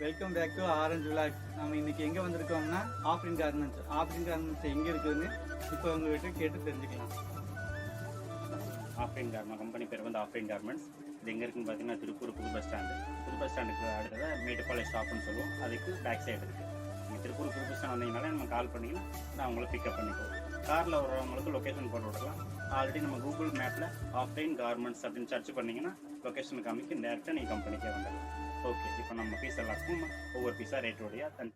Welcome back to orange vlog நம்ம இன்னைக்கு எங்கே வந்திருக்கோம்னா ஆஃப்ரின் கார்மெண்ட்ஸ் ஆஃப்ரின் கார்மெண்ட்ஸ் எங்கே இருக்குதுன்னு இப்போ உங்ககிட்ட கேட்டு தெரிஞ்சுக்கலாம். ஆஃப்ரைன் கார்மெண்ட் கம்பெனி பேர் வந்து ஆஃப்ரைன் கார்மெண்ட்ஸ் இது எங்கே இருக்குன்னு பார்த்தீங்கன்னா திருப்பூர் புது பஸ் ஸ்டாண்டு புது பஸ் ஸ்டாண்டுக்கு அடுத்தது மேட்டுப்பாளைய ஸ்டாப்னு சொல்லுவோம். அதுக்கு பேக் சைடு இருக்குது நீங்கள் திருப்பூர் புது பஸ் ஸ்டாண்ட் வந்தீங்கனாலே நம்ம கால் பண்ணிங்கன்னா நான் உங்களை பிக்கப் பண்ணிக்குவோம். காரில் வரவங்களுக்கு லொக்கேஷன் போட்டு விடலாம். ஆல்ரெடி நம்ம கூகுள் மேப்பில் ஆஃப்லைன் கார்மெண்ட்ஸ் அப்படின்னு சர்ச் பண்ணிங்கன்னா லொக்கேஷன் காமிக்கு டேரெக்டாக நீங்கள் கம்பெனிக்கே வந்துடலாம். ஓகே இப்போ நம்ம பீஸ் எல்லாருக்கும் ஒவ்வொரு பீஸாக ரேட்டோடைய தன்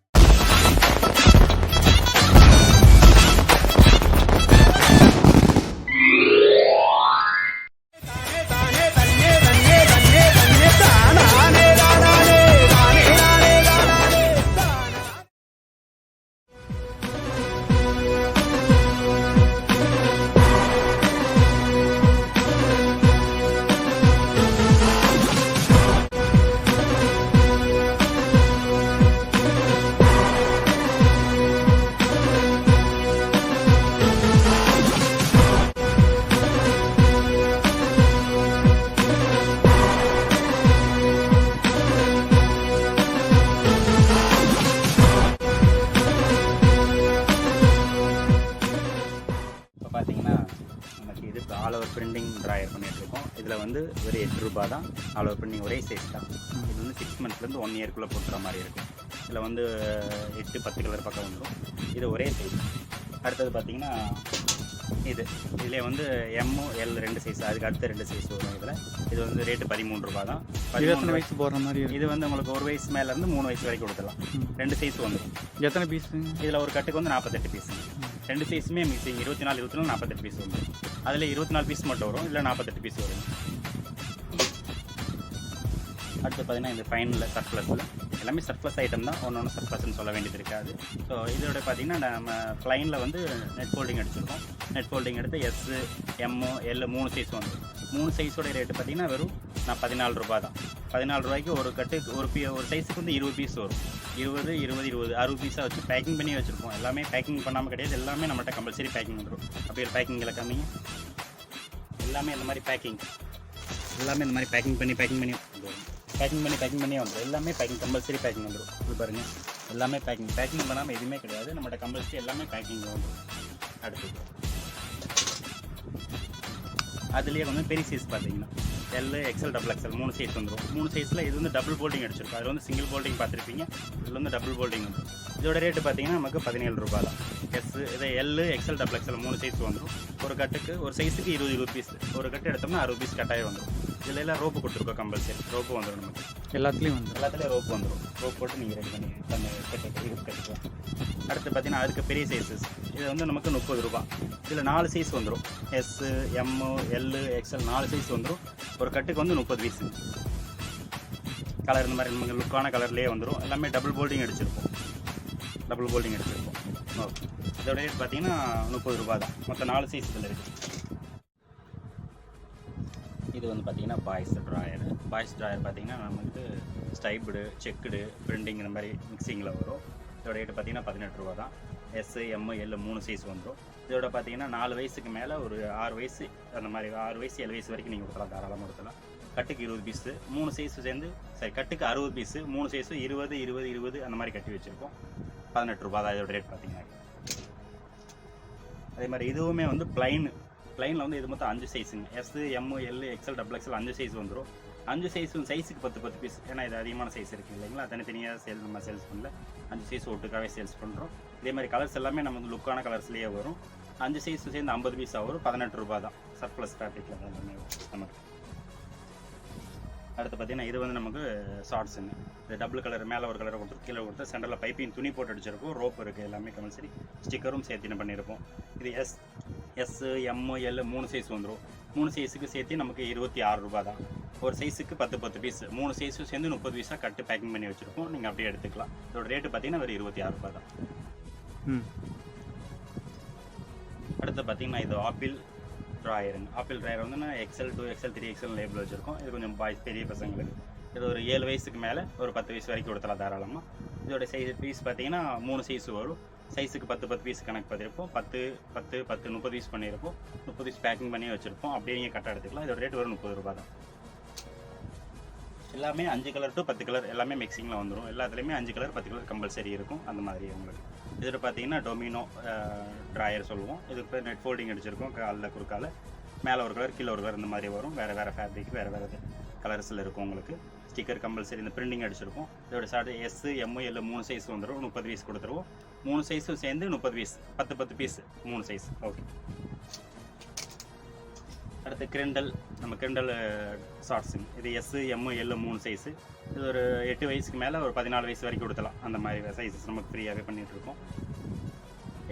பார்த்தீங்கன்னா நமக்கு இது ஆல் ஓவர் பிரிண்டிங் ட்ராயர் பண்ணிட்டு இருக்கோம். இதில் வந்து ஒரு எட்டு ரூபா தான் ஆல் ஓவர் பிரிண்டிங் ஒரே சைஸ் தான். இது வந்து சிக்ஸ் மந்த்ஸ்லேருந்து ஒன் இயர்க்குள்ளே போட்டுற மாதிரி இருக்கும். இதில் வந்து எட்டு பத்து கலர் பக்கம் வந்துடும் இது ஒரே சைஸ் அடுத்தது பார்த்தீங்கன்னா இது. இதிலே வந்து எம்மு எல் ரெண்டு சைஸ் அதுக்கு அடுத்த ரெண்டு சைஸ் வரும் இதில். இது வந்து ரேட்டு பதிமூணு ரூபா தான் பதிமூணு. வயசு போடுற மாதிரி இது வந்து உங்களுக்கு ஒரு வயசு மேலேருந்து மூணு வயசு வரைக்கும் கொடுத்துடலாம். ரெண்டு சைஸ் வந்துடும் எத்தனை பீஸ் இதில் ஒரு கட்டுக்கு வந்து நாற்பத்தெட்டு பீஸ் ரெண்டு சைஸுமே மிக்சிங் இருபத்தி நாலு இருபத்தி நாலு நாற்பத்தெட்டு பீஸ் வரும். அதில் இருபத்தி நாலு பீஸ் மட்டும் வரும் இல்லை நாற்பத்தெட்டு பீஸ் வரும். அடுத்து பார்த்தீங்கன்னா இந்த ஃபைனில் சர்ப்ளஸில் எல்லாமே சர்ப்ளஸ் ஐட்டம் தான். ஒன்று ஒன்று சர்ப்ளஸ்ன்னு சொல்ல வேண்டியது இருக்காது. ஸோ இதோட பார்த்தீங்கன்னா நம்ம ஃப்ளைனில் வந்து நெட் ஃபோல்டிங் அடிச்சிருக்கோம். நெட் ஃபோல்டிங் எடுத்து எஸ்ஸு எம்மு எல் மூணு சைஸ் வந்து மூணு சைஸோட ரேட்டு பார்த்தீங்கன்னா வெறும் நான் பதினாலு ரூபா தான் பதினாலு ரூபாய்க்கு ஒரு கட்டு ஒரு பீ ஒரு சைஸுக்கு வந்து இருபது பீஸ் வரும். இருபது இருபது இருபது. அறுபது பீஸாக வச்சு பேக்கிங் பண்ணி வச்சுருப்போம். எல்லாமே பேக்கிங் பண்ணாமல் கிடையாது. எல்லாமே நம்மகிட்ட கம்பல்சரி பேக்கிங் வந்துடும் ஒரு பேக்கிங்கில் காமிங்க எல்லாமே இந்த மாதிரி பேக்கிங் எல்லாமே இந்த மாதிரி பேக்கிங் பண்ணி பேக்கிங் பண்ணி பேக்கிங் பண்ணி பேக்கிங் பண்ணியே வந்துடும் எல்லாமே பேக்கிங் கம்பல்சரி பேக்கிங் வந்துடும் இது பாருங்கள் எல்லாமே பேக்கிங் பேக்கிங் பண்ணாமல் எதுவுமே கிடையாது. நம்மகிட்ட கம்பல்சரி எல்லாமே பேக்கிங் வந்துடும் அடுத்தது. அதுலேயே கொஞ்சம் பெரிய சைஸ் பார்த்தீங்கன்னா எல் எக்ஸல் டபுள் எக்ஸல் மூணு சைஸ் வந்துடும் மூணு சைஸில் இது வந்து டபுள் போல்டிங் அடிச்சிருக்கும். அதில் வந்து சிங்கிள் போல்டிங் பார்த்துருப்பீங்க இதில் வந்து டபுள் போல்டிங் வந்துடும் இதோட ரேட்டு பார்த்தீங்கன்னா நமக்கு பதினேழு ரூபா தான். எஸ் இதை எல் எக்ஸல் டபுள் எக்ஸல் மூணு சைஸ் வந்துடும் ஒரு கட்டுக்கு ஒரு சைஸுக்கு இருபது இருபது பீஸ் ஒரு கட்டு எடுத்தோம்னா அறுபது பீஸ் கட்டாயம் வந்துடும் இதில் எல்லாம் ரோப்பு கொடுத்துருக்கோம் கம்பல்சரி ரோப்பு வந்துடும் நமக்கு. எல்லாத்துலேயும் வந்து எல்லாத்துலேயும் ரோப் வந்துடும் ரோப் போட்டு நீங்கள் ரெடி பண்ணி பண்ணி கட்டிக்கலாம் அடுத்து பார்த்தீங்கன்னா அதுக்கு பெரிய சைஸஸ் இது வந்து நமக்கு முப்பது ரூபா இதில் நாலு சைஸ் வந்துடும் எஸ்ஸு எம்மு எல்லு எக்ஸ்எல் நாலு சைஸ் வந்துடும் ஒரு கட்டுக்கு வந்து முப்பது பீஸ் கலர் இந்த மாதிரி நமக்கு லுக்கான கலர்லேயே வந்துடும் எல்லாமே டபுள் போல்டிங் அடிச்சிருப்போம். டபுள் போல்டிங் எடுத்துருக்கோம். ஓகே இதோட ரேட் பார்த்தீங்கன்னா முப்பது ரூபா தான். மொத்தம் நாலு சைஸ் இதில் இருக்குது இது வந்து பார்த்தீங்கன்னா பாய்ஸ் ட்ராயர் பாய்ஸ் ட்ராயர் பார்த்தீங்கன்னா நமக்கு ஸ்டைப்டு செக்குடு பிரிண்டிங் இந்த மாதிரி மிக்சிங்கில் வரும். இதோட ரேட்டு பார்த்தீங்கன்னா பதினெட்டு ரூபா தான். எஸ் எம் எல் மூணு சைஸ் வந்துடும் இதோட பார்த்தீங்கன்னா நாலு வயசுக்கு மேலே ஒரு ஆறு வயசு அந்த மாதிரி ஆறு வயசு ஏழு வயசு வரைக்கும் நீங்கள் கொடுக்கலாம். தாராளமாக கொடுக்கலாம். கட்டுக்கு இருபது பீஸு மூணு சைஸு சேர்ந்து சரி கட்டுக்கு அறுபது பீஸு மூணு சைஸு இருபது இருபது இருபது அந்த மாதிரி கட்டி வச்சுருக்கோம். பதினெட்டு ரூபா தான் இதோட ரேட் பார்த்தீங்கன்னா அதே மாதிரி இதுவுமே வந்து பிளைன் பிளைனில் வந்து இது மொத்தம் அஞ்சு சைஸுங்க S M L XL double XL அஞ்சு சைஸ் வந்துடும் அஞ்சு சைஸும் சைஸுக்கு பத்து பத்து பீஸ் ஏன்னா இது அதிகமான சைஸ் இருக்குது இல்லைங்களா? தனித்தனியாக சேல் நம்ம சேல்ஸ் பண்ணல. அஞ்சு சைஸ் ஒட்டுக்காகவே சேல்ஸ் பண்ணுறோம் இதே மாதிரி கலர்ஸ் எல்லாமே நமக்கு லுக்கான கலர்ஸ்லேயே வரும். அஞ்சு சைஸ் சேர்ந்து ஐம்பது பீஸாக வரும். பதினெட்டு ரூபா தான். சர்ப்ளஸ் ஃபேப்ரிக்கில் தான் எல்லாமே நமக்கு அடுத்து பார்த்தீங்கன்னா இது வந்து நமக்கு ஷார்ட்ஸுங்க இது டபுள் கலர் மேலே ஒரு கலரை கொடுத்து கீழே கொடுத்து சென்டரில் பைப்பிங் துணி போட்டு அடிச்சிருக்கும். ரோப் இருக்குது எல்லாமே கம்பல்சரி ஸ்டிக்கரும் சேர்த்து பண்ணியிருப்போம் இது எஸ் எஸ் எம் எல் மூணு சைஸ் வந்துடும் மூணு சைஸுக்கு சேர்த்து நமக்கு இருபத்தி ஆறு ரூபா தான். ஒரு சைஸுக்கு பத்து பத்து பீஸ் மூணு சைஸும் சேர்ந்து முப்பது பீஸாக கட்டு பேக்கிங் பண்ணி வச்சுருக்கோம். நீங்கள் அப்படியே எடுத்துக்கலாம். இதோட ரேட்டு பார்த்தீங்கன்னா ஒரு இருபத்தி ஆறு ரூபா தான். ம். அடுத்து பார்த்தீங்கன்னா இது ஆப்பிள். ட்ராயருங்க ஆப்பிள் ட்ராயர் வந்து நான் XL two XL three XL label வச்சுருக்கோம். இது கொஞ்சம் பாய்ஸ் பெரிய பசங்களுக்கு. இது ஒரு ஏழு வயசுக்கு மேலே ஒரு பத்து வயசு வரைக்கும் கொடுத்தலாம் தாராளமாக இதோட சைஸ் பீஸ் பார்த்தீங்கன்னா மூணு சைஸ் வரும். சைஸுக்கு பத்து பத்து பீஸ் கணக்கு பார்த்துருப்போம். பத்து பத்து பத்து முப்பது பீஸ் பண்ணியிருப்போம். முப்பது பீஸ் பேக்கிங் பண்ணி வச்சுருப்போம். அப்படியே நீங்கள் கரெக்டாக எடுத்துக்கலாம். இதோட ரேட் வரும் முப்பது ரூபா தான். எல்லாமே அஞ்சு கலர் டு பத்து கலர் எல்லாமே மிக்சிங்கில் வந்துடும் எல்லாத்துலேயுமே அஞ்சு கலர் பத்து கலர் கம்பல்சரி இருக்கும். அந்த மாதிரி உங்களுக்கு. இதில் பார்த்தீங்கன்னா டொமினோ ட்ராயர் சொல்லுவோம். இது இப்போ நெட் ஃபோல்டிங் அடிச்சிருக்கோம். காலில் குறுக்கால. மேலே ஒரு கலர் கீழே ஒரு கலர் இந்த மாதிரி வரும். வேறு வேறு ஃபேப்ரிக் வேறு வேறு கலர்ஸில் இருக்கும் உங்களுக்கு. ஸ்டிக்கர் கம்பல்சரி இந்த பிரிண்டிங் அடிச்சிருக்கும். இதோட சார்ட் எஸ் எம்மு எல் மூணு சைஸ் வந்துடும் முப்பது பீஸ் கொடுத்துருவோம். மூணு சைஸும் சேர்ந்து முப்பது பீஸ் பத்து பத்து பீஸ் மூணு சைஸ் ஓகே அடுத்து கிரிண்டல் நம்ம கிரிண்டல் ஷார்ட்ஸுங்க இது எஸ் எம்மு எல்லு மூணு சைஸு இது ஒரு எட்டு வயசுக்கு மேலே ஒரு பதினாலு வயசு வரைக்கும் கொடுத்தலாம் அந்த மாதிரி சைஸஸ் நமக்கு ஃப்ரீயாகவே பண்ணிகிட்ருக்கோம்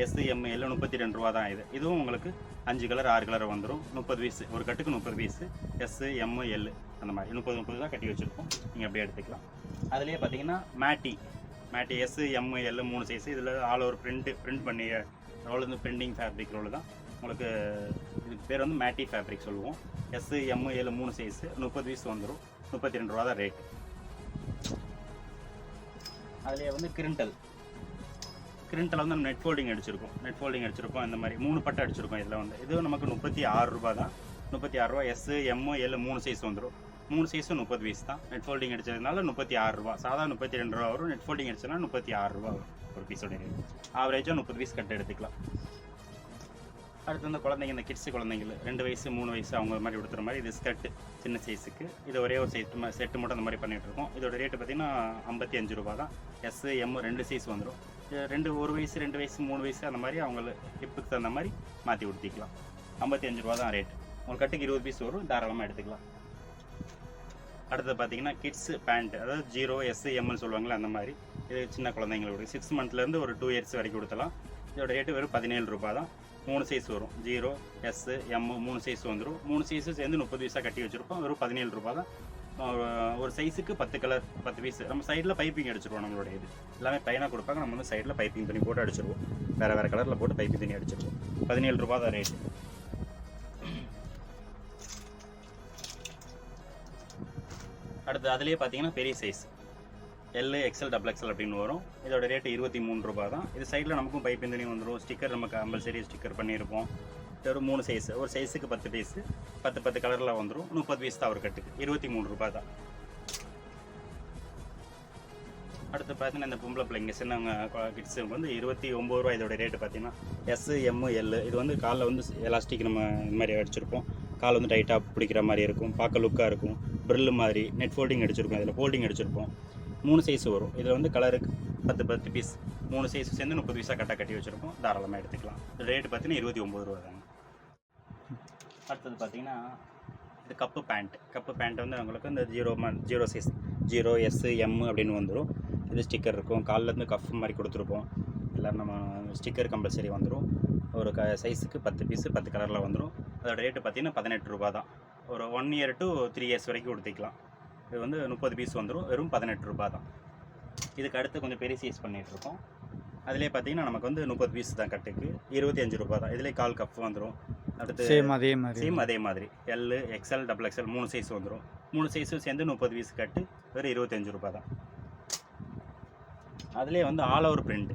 எஸ்ஸு எஸ் எம் எல்லு முப்பத்தி ரெண்டு ரூபா தான் இது. இதுவும் உங்களுக்கு அஞ்சு கலர் ஆறு கலர் வந்துடும் முப்பது பீஸு ஒரு கட்டுக்கு முப்பது பீஸு எஸ் எம் எல் அந்த மாதிரி. முப்பது முப்பது தான் கட்டி வச்சுருக்கோம். நீங்கள் அப்படியே எடுத்துக்கலாம். அதுலேயே பார்த்தீங்கன்னா மேட்டி மேட்டி எஸ் எம் எல் மூணு சைஸ் இதில் ஆல் ஓவர் பிரிண்ட் பிரிண்ட் பண்ணி ரோல் வந்து பிரிண்டிங் ஃபேப்ரிக் ரோல் தான். உங்களுக்கு இதுக்கு பேர் வந்து மேட்டி ஃபேப்ரிக் சொல்லுவோம். எஸ் எம் ஏழு மூணு சைஸு முப்பது பீஸ் வந்துடும் முப்பத்தி ரெண்டு ரூபா தான் ரேட் அதுலேயே வந்து கிரிண்டல் கிரிண்டல் வந்து நம்ம நெட் ஃபோல்டிங் அடிச்சிருக்கோம். நெட் ஃபோல்டிங் அடிச்சிருக்கோம் இந்த மாதிரி மூணு பட்டை அடிச்சிருக்கோம் இதில் வந்து. இது நமக்கு முப்பத்தி ஆறு ரூபா தான். முப்பத்தி ஆறு ரூபா எஸ் எம் ஏழு மூணு சைஸ் வந்துடும் மூணு சைஸும் முப்பது பீஸ் தான். நெட் ஃபோல்டிங் அடிச்சதுனால முப்பத்தி ஆறு ரூபா. சாதா முப்பத்தி ரெண்டு ரூபா வரும் நெட் ஃபோல்டிங் அடிச்சதுனா முப்பத்தி ஆறு ரூபா வரும். ஒரு பீஸோட ஆவரேஜாக முப்பது பீஸ் கட்டு எடுத்துக்கலாம். அடுத்து இந்த குழந்தைங்க இந்த கிட்ஸு குழந்தைங்க ரெண்டு வயசு மூணு வயசு அவங்க மாதிரி கொடுத்துற மாதிரி இது ஸ்கர்ட் சின்ன சைஸுக்கு இது ஒரே ஒரு சைஸ் செட்டு மட்டும் அந்த மாதிரி பண்ணிகிட்ருக்கோம் இதோட ரேட்டு பார்த்தீங்கன்னா ஐம்பத்தி அஞ்சு ரூபா தான். எஸ் எம் ரெண்டு சைஸ் வந்துடும் இது ரெண்டு ஒரு வயசு ரெண்டு வயசு மூணு வயசு அந்த மாதிரி அவங்கள ஹிப்புக்கு தகுந்த மாதிரி மாற்றி கொடுத்திக்கலாம் ஐம்பத்தி அஞ்சு ரூபா தான் ரேட் உங்களுக்கு கட்டுக்கு இருபது பீஸ் வரும். தாராளமாக எடுத்துக்கலாம். அடுத்தது பார்த்தீங்கன்னா கிட்ஸு பேண்ட் அதாவது ஜீரோ எஸ் எம்னு சொல்லுவாங்களே அந்த மாதிரி. இது சின்ன குழந்தைங்களோட. சிக்ஸ் மந்த்லேருந்து ஒரு டூ இயர்ஸ் வரைக்கும் கொடுத்தலாம் இதோட ரேட்டு வெறும் பதினேழு ரூபா தான். மூணு சைஸ் வரும். ஜீரோ எஸ் எம் மூணு சைஸ் வந்துடும் மூணு சைஸு சேர்ந்து முப்பது பீஸாக கட்டி வச்சுருப்போம். வெறும் பதினேழு ரூபா தான். ஒரு- சைஸுக்கு பத்து கலர் பத்து பீஸ் நம்ம சைடில் பைப்பிங் அடிச்சிருவோம் நம்மளுடைய இது. எல்லாமே பையனாக கொடுப்பாங்க. நம்ம வந்து சைடில் பைப்பிங் துணி போட்டு அடிச்சிருவோம். வேறு வேறு கலரில் போட்டு பைப்பிங் துணி அடிச்சிருவோம். பதினேழு ரூபா தான் ரேட்டு அடுத்து அதுலேயே பார்த்தீங்கன்னா பெரிய size L XL double XL அப்படின்னு வரும். இதோட ரேட்டு இருபத்தி மூணு ரூபா தான் இது சைடில் நமக்கும் பைப் தண்ணி வந்துடும் ஸ்டிக்கர் நம்ம கம்பல்சரி ஸ்டிக்கர் பண்ணியிருப்போம் இது ஒரு மூணு சைஸ் ஒரு சைஸுக்கு பத்து பீஸு பத்து பத்து கலரில் வந்துடும் முப்பது பீஸ் தான் ஒரு கட்டுக்கு இருபத்தி மூணு ரூபா தான் அடுத்து பார்த்தீங்கன்னா இந்த பொம்பளை பிள்ளைங்க சின்னவங்க கிட்ஸுக்கு வந்து இருபத்தி ஒம்பது ரூபா இதோட ரேட்டு பார்த்தீங்கன்னா எஸ் எம் எல் இது வந்து காலில் வந்து எலாஸ்டிக் நம்ம இந்த மாதிரி அடிச்சிருப்போம். கால் வந்து டைட்டாக பிடிக்கிற மாதிரி இருக்கும். பார்க்க லுக்காக இருக்கும். ப்ரில் மாதிரி. நெட் ஃபோல்டிங் அடிச்சிருப்போம். இதில் ஃபோல்டிங் அடிச்சிருப்போம். மூணு சைஸ் வரும். இதில் வந்து கலருக்கு பத்து பத்து பீஸ் மூணு சைஸ் சேர்ந்து முப்பது பீஸாக கட்டாக கட்டி வச்சுருப்போம் தாராளமாக எடுத்துக்கலாம். ரேட்டு பார்த்தீங்கன்னா இருபத்தி ஒம்பது ரூபா தாங்க. அடுத்தது பார்த்தீங்கன்னா இது கப்பு பேண்ட் கப்பு பேண்ட் வந்து உங்களுக்கு இந்த ஜீரோ மன் zero size zero S M அப்படின்னு வந்துடும் இது ஸ்டிக்கர் இருக்கும். காலிலேருந்து கஃப் மாதிரி கொடுத்துருப்போம். எல்லோரும் நம்ம ஸ்டிக்கர் கம்பல்சரி வந்துடும் ஒரு க சைஸுக்கு பத்து பீஸு பத்து கலரில் வந்துடும் அதோட ரேட்டு பார்த்தீங்கன்னா பதினெட்டு ரூபா தான். ஒரு one year to three years வரைக்கும் கொடுத்துக்கலாம். இது வந்து முப்பது பீஸ் வந்துடும் வெறும் பதினெட்டு ரூபா தான். இதுக்கு அடுத்து கொஞ்சம் பெரிய சைஸ் பண்ணிகிட்ருக்கோம் அதிலே பார்த்தீங்கன்னா நமக்கு வந்து முப்பது பீஸ் தான் கட்டுக்கு. இருபத்தி அஞ்சு ரூபா தான். இதிலே கால் கப் வந்துடும் அடுத்து சேம் அதே மாதிரி. சேம் அதே மாதிரி. எல் எக்ஸ்எல் டபுள் எக்ஸ்எல் மூணு சைஸ் வந்துடும் மூணு சைஸும் சேர்ந்து முப்பது பீஸ் கட்டு. வெறும் இருபத்தஞ்சு ரூபா தான். அதுலேயே வந்து all over print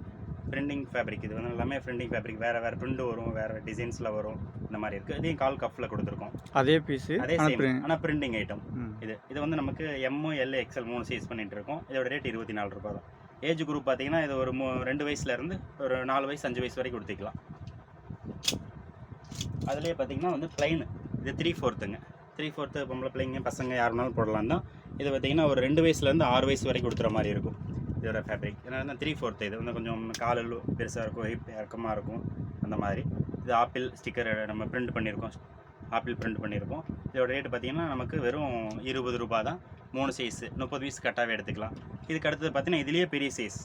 printing fabric இது வந்து எல்லாமே பிரிண்டிங் ஃபேப்ரிக் வேறு வேறு பிரிண்ட் வரும் வேறு டிசைன்ஸில் வரும். இந்த மாதிரி இருக்குது இதையும் கால் கஃபில் கொடுத்துருக்கோம். அதே பீஸு அதே சேம் ஆனால் பிரிண்டிங் ஐட்டம் இது இது வந்து நமக்கு எம் எல் எக்ஸ்எல் மூணு சைஸ் பண்ணிட்டு இருக்கோம். இதோட ரேட் இருபத்தி நாலு ரூபா தான். ஏஜ் குரூப் பார்த்தீங்கன்னா இது ஒரு மூ ரெண்டு வயசுலேருந்து ஒரு நாலு வயசு அஞ்சு வயசு வரைக்கும் கொடுத்துக்கலாம். அதுலேயே பார்த்தீங்கன்னா வந்து பிளைன் இது த்ரீ ஃபோர்த்துங்க த்ரீ ஃபோர்த்து பொம்பளை பிள்ளைங்க பசங்க யாருனாலும் போடலாம் தான். இது பார்த்தீங்கன்னா ஒரு ரெண்டு வயசுலேருந்து ஆறு வயசு வரைக்கும் கொடுத்துற மாதிரி இருக்கும். இதோட ஃபேப்ரிக் ஏன்னா த்ரீ ஃபோர்த்து இது. வந்து கொஞ்சம் கால் பெருசாக இருக்கும் ஹிப் இறக்கமாக இருக்கும் அந்த மாதிரி. இது ஆப்பிள் ஸ்டிக்கர் நம்ம பிரிண்ட் பண்ணியிருக்கோம். ஆப்பிள் பிரிண்ட் பண்ணியிருக்கோம். இதோட ரேட்டு பார்த்தீங்கன்னா நமக்கு வெறும் இருபது ரூபா தான். மூணு சைஸ் முப்பது வயசு கட்டாகவே எடுத்துக்கலாம். இதுக்கு அடுத்தது பார்த்தீங்கன்னா இதுலேயே பெரிய சைஸ்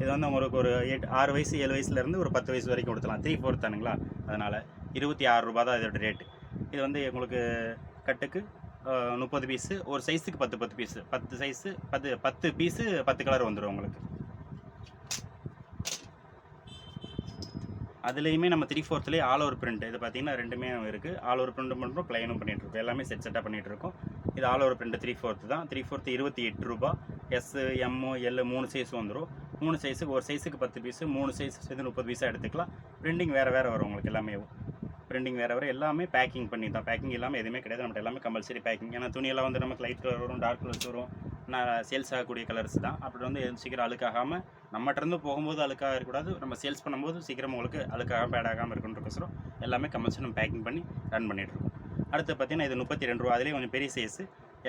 இது வந்து உங்களுக்கு ஒரு எட்டு ஆறு வயசு ஏழு வயசுலேருந்து ஒரு பத்து வயசு வரைக்கும் கொடுக்கலாம் த்ரீ ஃபோர்த் தானுங்களா? அதனால் இருபத்தி ஆறு ரூபா தான் இதோட ரேட்டு இது வந்து உங்களுக்கு கட்டுக்கு முப்பது பீஸு ஒரு சைஸுக்கு பத்து பத்து பீஸு பத்து சைஸு பத்து பத்து பீஸு பத்து கலர் வந்துடும் உங்களுக்கு. அதுலேயுமே நம்ம த்ரீ ஃபோர்த்துலேயே ஆல் ஓவர் பிரிண்ட் இது பார்த்தீங்கன்னா ரெண்டுமே இருக்குது ஆல் ஓவர் பிரிண்ட் பண்ணுறோம் ப்ளைனும் பண்ணிகிட்ருக்கோம் இருக்கோம். எல்லாமே செட் செட்டாக பண்ணிகிட்ருக்கோம் இது all over print three fourth தான். த்ரீ ஃபோர்த்து இருபத்தி எட்டு ரூபா. எஸ்ஸு எம்மு எல்லு மூணு சைஸ் வந்துடும் மூணு சைஸுக்கு ஒரு சைஸுக்கு பத்து பீஸு மூணு சைஸ் சேர்ந்து முப்பது பீஸாக எடுத்துக்கலாம். பிரிண்டிங் வேறு வேறு வரும் உங்களுக்கு எல்லாமே. பிரிண்டிங் வேறு வேறு எல்லாமே பேக்கிங் பண்ணி தான் பேக்கிங் இல்லாமல் எதுவுமே கிடையாது. நம்மகிட்ட எல்லாமே கம்பல்சரி பேக்கிங் ஏன்னா துணியெல்லாம் வந்து நமக்கு லைட் கலர் வரும் டார்க் கலர்ஸ் வரும். நான் சேல்ஸ் ஆகக்கூடிய கலர்ஸ் தான். அப்படி வந்து எதுவும் சீக்கிரம் அழுக்காகாமல் நம்மகிட்டருந்து போகும்போது அழுக்காக இருக்கக்கூடாது. நம்ம சேல்ஸ் பண்ணும்போது சீக்கிரம் உங்களுக்கு அழுக்காக பேட் ஆகாமல் எல்லாமே கம்பல்சரி நம்ம பேக்கிங் பண்ணி ரன் பண்ணிகிட்ருக்கோம் அடுத்து பார்த்தீங்கன்னா இது முப்பத்தி ரெண்டு ரூபா. அதிலே கொஞ்சம் பெரிய size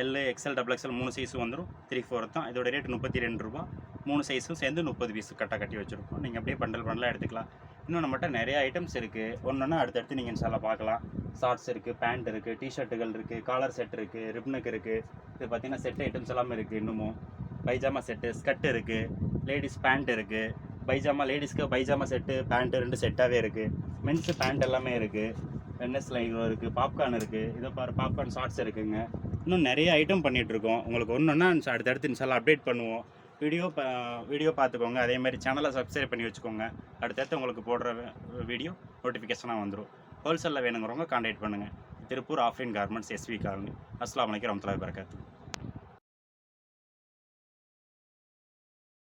L XL double XL மூணு சைஸும் வந்துடும் த்ரீ ஃபோர் தான். இதோட ரேட் முப்பத்தி ரெண்டு ரூபா. மூணு சைஸும் சேர்ந்து முப்பது பீஸு கட்டாக கட்டி வச்சுருக்கோம். நீங்கள் அப்படியே பண்டல் பண்டலாக எடுத்துக்கலாம். இன்னும் நம்மகிட்ட நிறைய ஐட்டம்ஸ் இருக்குது ஒன்று அடுத்தடுத்து நீங்கள் இன்ஷால்லா பார்க்கலாம். ஷார்ட்ஸ் இருக்குது பேண்ட் இருக்குது டிஷர்ட்டுகள் இருக்குது காலர் செட் இருக்குது ரிப்னுக்கு இருக்குது இது பார்த்தீங்கன்னா செட் ஐட்டம்ஸ் எல்லாமே இருக்குது இன்னமும். பைஜாமா செட்டு ஸ்கர்ட் இருக்குது லேடிஸ் பேண்ட் இருக்குது பைஜாமா லேடிஸ்க்கு பைஜாமா செட்டு பேண்ட்டு ரெண்டு செட்டாகவே இருக்குது மென்ஸு பேண்ட் எல்லாமே இருக்குது வென்னஸ்ல இருக்குது பாப்கார்ன் இருக்குது இதை பாரு பாப்கார்ன் ஷார்ட்ஸ் இருக்குங்க. இன்னும் நிறைய ஐட்டம் பண்ணிகிட்ருக்கோம் இருக்கோம். உங்களுக்கு ஒன்று ஒன்றா அடுத்தடுத்து இன்ஷால்லாம் அப்டேட் பண்ணுவோம். வீடியோ வீடியோ பார்த்துக்கோங்க. அதே மாதிரி சேனலை சப்ஸ்கிரைப் பண்ணி வச்சுக்கோங்க. அடுத்தடுத்து உங்களுக்கு போடுற வீடியோ நோட்டிஃபிகேஷனாக வந்துடும் ஹோல்சேலில் வேணுங்கிறவங்க கான்டாக்ட் பண்ணுங்கள் Tiruppur offline garments SV colony அஸ்லாம் வலைக்கம் ரமத்துலாய் வரகாத்து